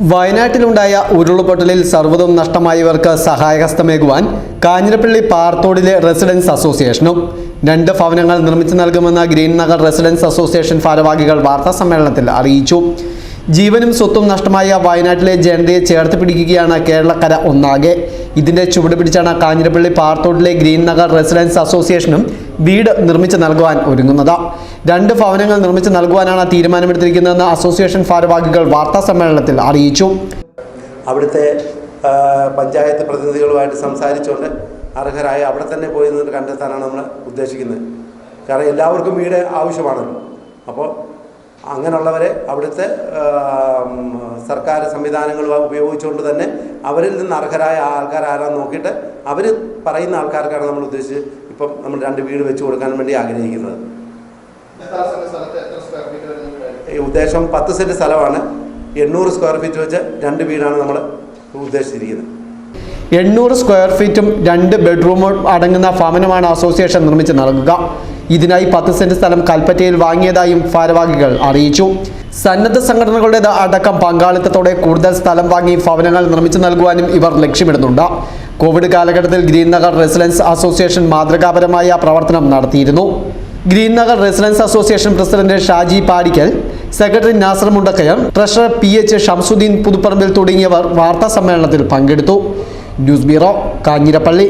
വയനാട്ടിലുണ്ടായ ഉരുൾപൊട്ടലിൽ സർവതും നഷ്ടമായവർക്ക് സഹായഹസ്തമേകുവാൻ കാഞ്ഞിരപ്പള്ളി പാർത്തോടിലെ റെസിഡൻസ് അസോസിയേഷനും രണ്ട് ഭവനങ്ങൾ നിർമ്മിച്ചു നൽകുമെന്ന് ഗ്രീൻ നഗർ റെസിഡൻസ് അസോസിയേഷൻ ഭാരവാഹികൾ വാർത്താ സമ്മേളനത്തിൽ അറിയിച്ചു. ജീവനും സ്വത്തും നഷ്ടമായ വയനാട്ടിലെ ജനതയെ ചേർത്ത് പിടിക്കുകയാണ് കേരളക്കര ഒന്നാകെ. ഇതിന്റെ ചുവട് പിടിച്ചാണ് കാഞ്ഞിരപ്പള്ളി പാർത്തോട്ടിലെ ഗ്രീൻ നഗർ റെസിഡൻസ് അസോസിയേഷനും വീട് നിർമ്മിച്ച് നൽകുവാൻ ഒരുങ്ങുന്നത്. രണ്ട് ഭവനങ്ങൾ നിർമ്മിച്ച് നൽകുവാനാണ് തീരുമാനമെടുത്തിരിക്കുന്നതെന്ന് അസോസിയേഷൻ ഭാരവാഹികൾ വാർത്താ സമ്മേളനത്തിൽ അറിയിച്ചു. അവിടുത്തെ പഞ്ചായത്ത് പ്രതിനിധികളുമായിട്ട് സംസാരിച്ചുകൊണ്ട് അർഹരായ അവിടെ തന്നെ പോയി നിന്ന് കണ്ടെത്താനാണ് നമ്മൾ ഉദ്ദേശിക്കുന്നത്. കാരണം എല്ലാവർക്കും വീട് ആവശ്യമാണല്ലോ അപ്പോൾ അങ്ങനെയുള്ളവരെ അവിടുത്തെ സർക്കാർ സംവിധാനങ്ങൾ ഉപയോഗിച്ചുകൊണ്ട് തന്നെ അവരിൽ നിന്ന് അർഹരായ ആൾക്കാർ ആരാന്ന് നോക്കിയിട്ട് അവർ പറയുന്ന ആൾക്കാർക്കാണ് നമ്മൾ ഉദ്ദേശിച്ച് ഇപ്പം നമ്മൾ രണ്ട് വീട് വെച്ച് കൊടുക്കാൻ വേണ്ടി ആഗ്രഹിക്കുന്നത്. ഉദ്ദേശം പത്ത് സെന്റ് സ്ഥലമാണ്. എണ്ണൂറ് സ്ക്വയർ ഫീറ്റ് വെച്ച് രണ്ട് വീടാണ് നമ്മൾ ഉദ്ദേശിച്ചിരിക്കുന്നത്. എണ്ണൂറ് സ്ക്വയർ ഫീറ്റും രണ്ട് ബെഡ്റൂമും അടങ്ങുന്ന ഭവനമാണ് അസോസിയേഷൻ നിർമ്മിച്ച് നൽകുക. ഇതിനായി പത്ത് സെന്റ് സ്ഥലം കൽപ്പറ്റയിൽ വാങ്ങിയതായും ഭാരവാഹികൾ അറിയിച്ചു. സന്നദ്ധ സംഘടനകളുടേത് അടക്കം പങ്കാളിത്തത്തോടെ കൂടുതൽ സ്ഥലം വാങ്ങി ഭവനങ്ങൾ നിർമ്മിച്ചു നൽകുവാനും ഇവർ ലക്ഷ്യമിടുന്നുണ്ട്. കോവിഡ് കാലഘട്ടത്തിൽ ഗ്രീൻ നഗർ റെസിഡൻസ് അസോസിയേഷൻ മാതൃകാപരമായ പ്രവർത്തനം നടത്തിയിരുന്നു. Green Nagar residents association president Shaji Padikkal secretary Nasar Mundakkayar treasurer P H Shamsuddin Puthupparambil തുടങ്ങിയവർ വാർത്താ സമ്മേളനത്തിൽ പങ്കെടുത്തു. News bureau Kanjirappally.